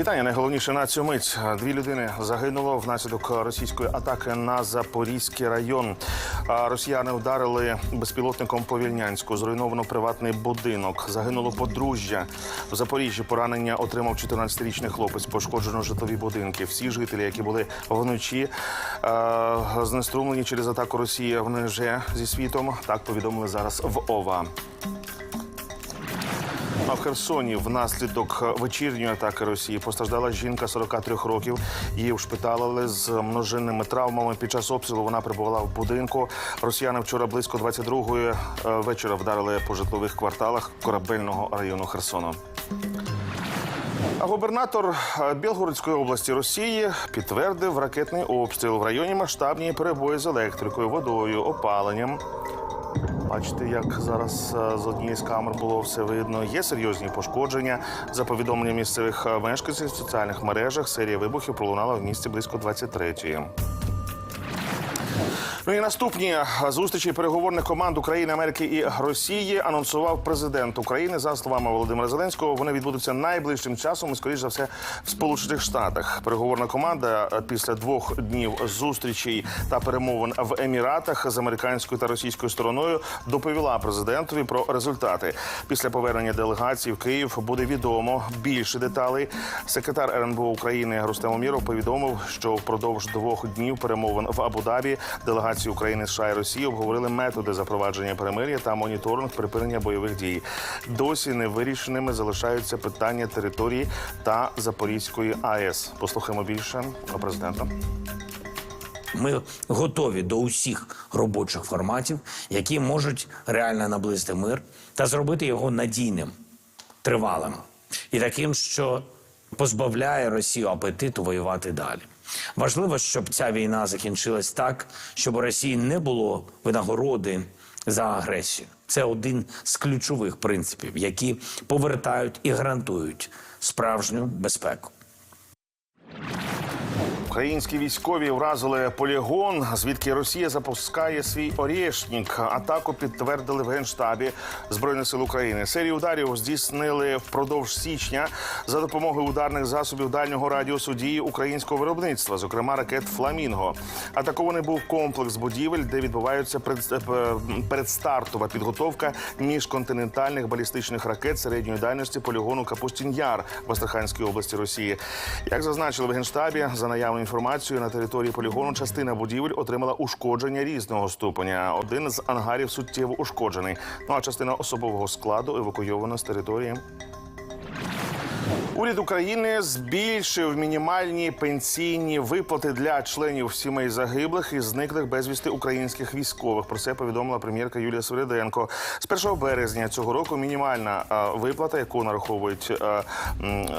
Вітання. Найголовніше на цю мить. Дві людини загинуло внаслідок російської атаки на Запорізький район. Росіяни вдарили безпілотником по Вільнянську. Зруйновано приватний будинок. Загинуло подружжя. В Запоріжжі поранення отримав 14-річний хлопець. Пошкоджено житлові будинки. Всі жителі, які були вночі е, знеструмлені через атаку Росії, вони вже зі світом. Так повідомили зараз в ОВА. А в Херсоні внаслідок вечірньої атаки Росії постраждала жінка 43 років. Її вшпиталили з множинними травмами. Під час обстрілу вона перебувала в будинку. Росіяни вчора близько 22-ї е, вечора вдарили по житлових кварталах корабельного району Херсону. Губернатор е, Білгородської області Росії підтвердив ракетний обстріл в районі масштабні перебої з електрикою, водою, опаленням. Бачите, як зараз е, з однієї з камер було все видно. Є серйозні пошкодження. За повідомленням місцевих е, мешканців в соціальних мережах, серія вибухів пролунала в місті близько 23-ї. Ну і наступні зустрічі переговорних команд України, Америки і Росії анонсував президент України. За словами Володимира Зеленського, вони відбудуться найближчим часом і, скоріш за все, в Сполучених Штатах. Переговорна команда е, після двох днів зустрічей та перемовин в Еміратах з американською та російською стороною доповіла президентові про результати. Після повернення делегації в Київ буде відомо більше деталей. Секретар РНБО України Рустем Уміров повідомив, що впродовж двох днів перемовин в Абу-Дабі делегації України, США і Росії обговорили методи запровадження перемир'я та моніторинг припинення бойових дій. Досі не вирішеними залишаються питання території та Запорізької АЕС. Послухаємо більше президента. Ми готові до усіх робочих форматів, які можуть реально наблизити мир та зробити його надійним, тривалим і таким, що позбавляє Росію апетиту воювати далі. Важливо, щоб ця війна закінчилась так, щоб у Росії не було винагороди за агресію. Це один з ключових принципів, які повертають і гарантують справжню безпеку. Українські військові вразили полігон, звідки Росія запускає свій орєшнік. Атаку підтвердили в генштабі збройних сил України. Серію ударів здійснили впродовж січня за допомогою ударних засобів дальнього радіусу дії українського виробництва, зокрема ракет Фламінго. Атакований був комплекс будівель, де відбувається пред- е, передстартова підготовка міжконтинентальних балістичних ракет середньої дальності полігону Капустін-Яр в Астраханській області Росії. Як зазначили в генштабі, за наявною інформацією на території полігону частина будівель отримала ушкодження різного ступеня. Один з ангарів суттєво ушкоджений. Ну а частина особового складу евакуйована з території. Уряд України збільшив мінімальні пенсійні виплати для членів сімей загиблих і зниклих безвісти українських військових. Про це повідомила прем'єрка Юлія Свириденко. З 1 березня цього року мінімальна е, виплата, яку нараховують е, е,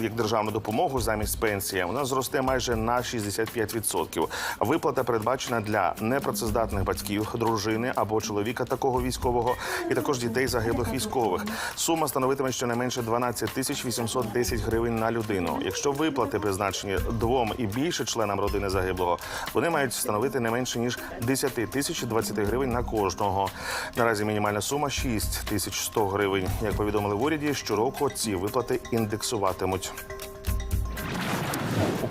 як державну допомогу замість пенсії, вона зросте майже на 65%. Виплата передбачена для непрацездатних батьків, дружини або чоловіка такого військового, і також дітей загиблих військових. Сума становитиме щонайменше 12 тисяч 810 гривень на людину. Якщо виплати призначені двом і більше членам родини загиблого, вони мають становити не менше ніж 10 тисяч 20 гривень на кожного. Наразі мінімальна сума 6 тисяч 100 гривень. Як повідомили в уряді, щороку ці виплати індексуватимуть.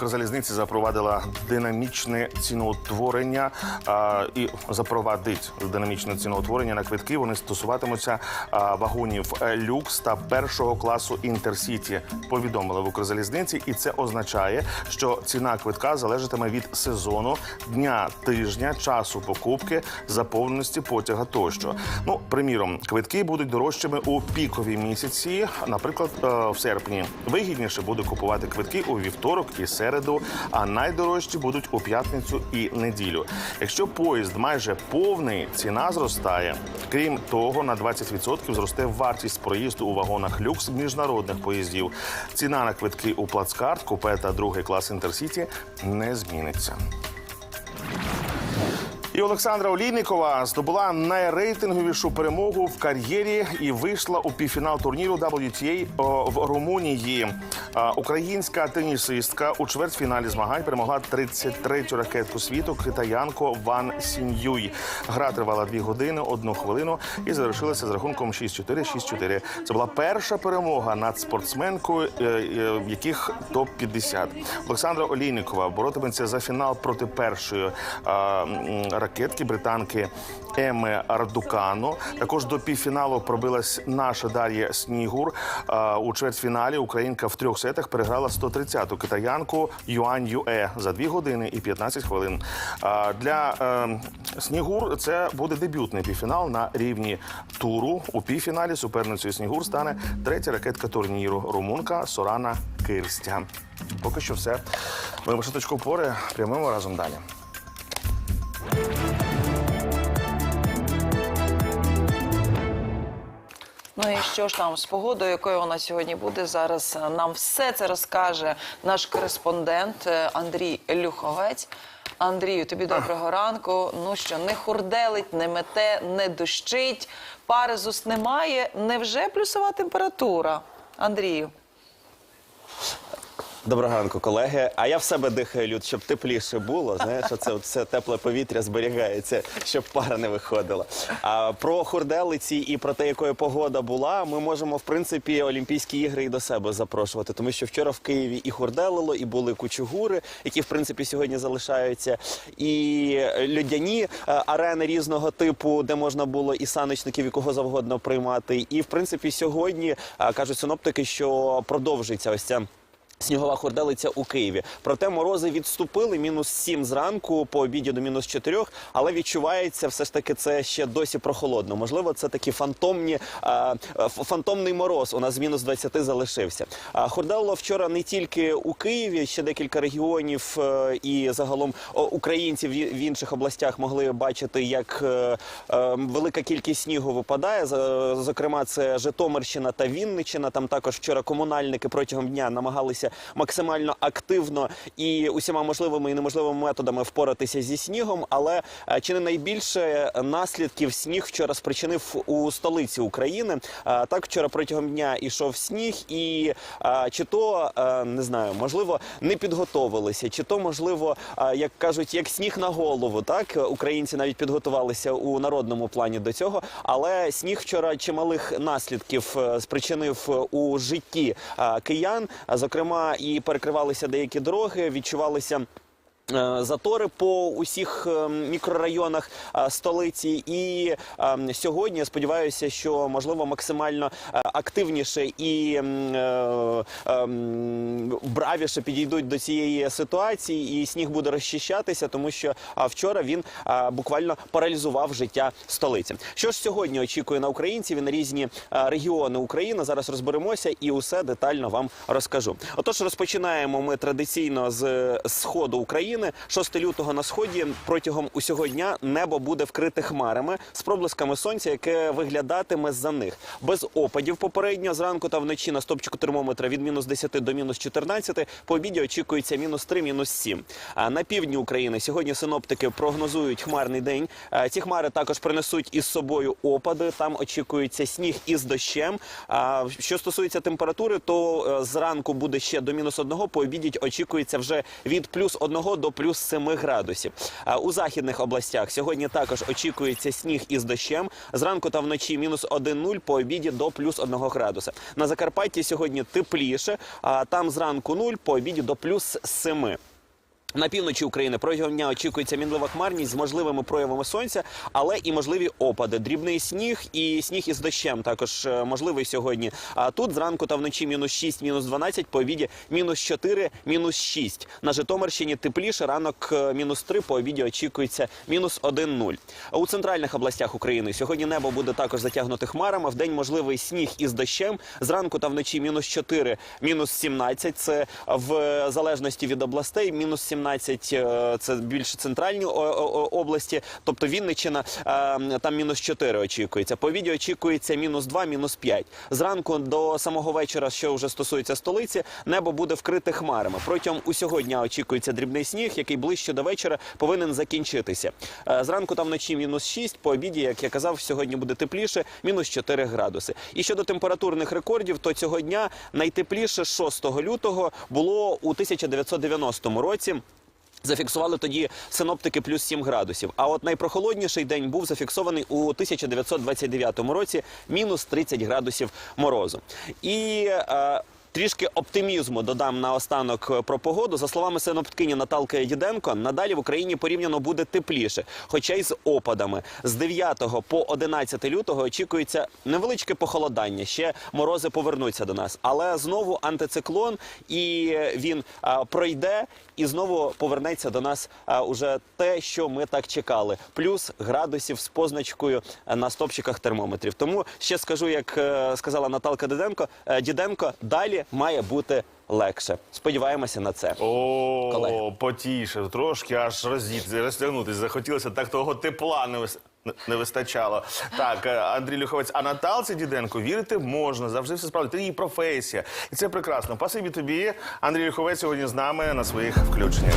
Укрзалізниці запровадила динамічне ціноутворення а, і запровадить динамічне ціноутворення на квитки. Вони стосуватимуться а, вагонів люкс та першого класу інтерсіті. Повідомили в Укрзалізниці, і це означає, що ціна квитка залежатиме від сезону, дня, тижня, часу покупки, заповненості потяга тощо. Ну, приміром, квитки будуть дорожчими у пікові місяці, наприклад, е, в серпні. Вигідніше буде купувати квитки у вівторок і середу, а найдорожчі будуть у п'ятницю і неділю. Якщо поїзд майже повний, ціна зростає. Крім того, на 20% зросте вартість проїзду у вагонах люкс міжнародних поїздів. Ціна на квитки у плацкарт, купе та другий клас інтерсіті не зміниться. І Олександра Олійникова здобула найрейтинговішу перемогу в кар'єрі і вийшла у півфінал турніру WTA в Румунії. Українська тенісистка у чвертьфіналі змагань перемогла 33-ю ракетку світу китаянку Ван Сіньюй. Гра тривала 2 години, 1 хвилину і завершилася з рахунком 6-4, 6-4. Це була перша перемога над спортсменкою, е, е, в яких топ-50. Олександра Олійникова боротиметься за фінал проти першої м, ракетки британки Еми Ардукано. Також до півфіналу пробилась наша Дар'я Снігур. У чвертьфіналі Українка в трьох сетах переграла 130-ту китаянку Юань Юе за 2 години і 15 хвилин. Для е, Снігур це буде дебютний півфінал на рівні туру. У півфіналі суперницею Снігур стане третя ракетка турніру румунка Сорана Кирстя. Поки що все. Ми в шаточку пори прямимо разом далі. Ну і що ж там з погодою, якою вона сьогодні буде? Зараз е, нам все це розкаже наш кореспондент е, Андрій Люховець. Андрію, тобі доброго ранку. Ну що, не хурделить, не мете, не дощить, пари з немає. Невже плюсова температура? Андрію. Доброго ранку, колеги. А я в себе дихаю, люд, щоб тепліше було. Знаєш, це все тепле повітря зберігається, щоб пара не виходила. А про хурделиці і про те, якою погода була, ми можемо в принципі Олімпійські ігри і до себе запрошувати, тому що вчора в Києві і хурделило, і були кучугури, які в принципі сьогодні залишаються, і льодяні е, арени різного типу, де можна було і саночників, і кого завгодно приймати. І в принципі сьогодні е, кажуть синоптики, що продовжиться ось ця. Снігова хурделиця у Києві. Проте морози відступили мінус 7 зранку, по обіді до мінус 4, але відчувається все ж таки це ще досі прохолодно. Можливо, це такі фантомні а, фантомний мороз. У нас з мінус 20 залишився. А, хурделило вчора не тільки у Києві, ще декілька регіонів е, і загалом українців в інших областях могли бачити, як е, е, велика кількість снігу випадає. Зокрема, це Житомирщина та Вінниччина. Там також вчора комунальники протягом дня намагалися максимально активно і усіма можливими і неможливими методами впоратися зі снігом. Але е, чи не найбільше наслідків сніг вчора спричинив у столиці України? Е, Так вчора протягом дня ішов сніг, і е, чи то не знаю, можливо, не підготовилися, чи то можливо, як кажуть, як сніг на голову. Так українці навіть підготувалися у народному плані до цього. Але сніг вчора чималих наслідків спричинив у житті киян. А, І перекривалися деякі дороги, відчувалися. Е, Затори по усіх е, мікрорайонах е, столиці, і сьогодні я сподіваюся, що можливо максимально активніше і бравіше підійдуть до цієї ситуації, і сніг буде розчищатися, тому що вчора він буквально паралізував життя столиці. Що ж сьогодні очікує на українців і на різні регіони України? Зараз розберемося і усе детально вам розкажу. Отож, розпочинаємо ми традиційно з сходу України. 6 лютого на сході протягом усього дня небо буде вкрите хмарами з проблисками сонця, яке виглядатиме за них без опадів. Попередньо зранку та вночі на стопчику термометра від мінус 10 до мінус 14, По обіді очікується мінус 3, мінус 7. А на півдні України сьогодні синоптики прогнозують хмарний день. Ці хмари також принесуть із собою опади. Там очікується сніг із дощем. А що стосується температури, то е, зранку буде ще до мінус 1, по обіді очікується вже від плюс 1 до плюс 7 градусів. У західних областях сьогодні також очікується сніг із дощем. Зранку та вночі мінус 1-0, по обіді до плюс 1 градуса. На Закарпатті сьогодні тепліше, а там зранку 0, по обіді до плюс 7. На півночі України протягом дня очікується мінлива хмарність з можливими проявами сонця, але і можливі опади. Дрібний сніг і сніг із дощем також е, можливий сьогодні. А тут зранку та вночі мінус 6, мінус 12, по обіді мінус 4, мінус 6. На Житомирщині тепліше, ранок е, мінус 3, по обіді очікується мінус 1-0. А у центральних областях України сьогодні небо буде також затягнуте хмарами. В день можливий сніг із дощем. Зранку та вночі мінус 4, мінус 17. Це в залежності від областей, мінус 17 17 е, це більш центральні області. Тобто Вінниччина е, там мінус 4 очікується. По відео очікується мінус 2, мінус 5. Зранку до самого вечора, що вже стосується столиці, небо буде вкрите хмарами. Протягом усього дня очікується дрібний сніг, який ближче до вечора повинен закінчитися. Е, Зранку там вночі мінус 6, по обіді, як я казав, сьогодні буде тепліше, мінус 4 градуси. І щодо температурних рекордів, то цього дня найтепліше 6 лютого було у 1990 році. Зафіксували тоді синоптики плюс 7 градусів. А от найпрохолодніший день був зафіксований у 1929 році мінус 30 градусів морозу. І е, Трішки оптимізму додам наостанок е, про погоду. За словами синоптикині Наталки Діденко, надалі в Україні порівняно буде тепліше, хоча й з опадами. З 9 по 11 лютого очікується невеличке похолодання. Ще морози повернуться до нас, але знову антициклон, і він а, пройде, і знову повернеться до нас а, уже те, що ми так чекали. Плюс градусів з позначкою на стопчиках термометрів. Тому ще скажу, як е, сказала Наталка Діденко, е, Діденко, далі має бути легше. Сподіваємося на це. О, Колеги. потіше, трошки аж розтягнутися. Захотілося так того тепла не вис- не вистачало. Так, е, Андрій Люховець, а Наталці Діденко вірити можна, завжди все справді. Це її професія. І це прекрасно. Пасибі тобі. Андрій Люховець сьогодні з нами на своїх включеннях.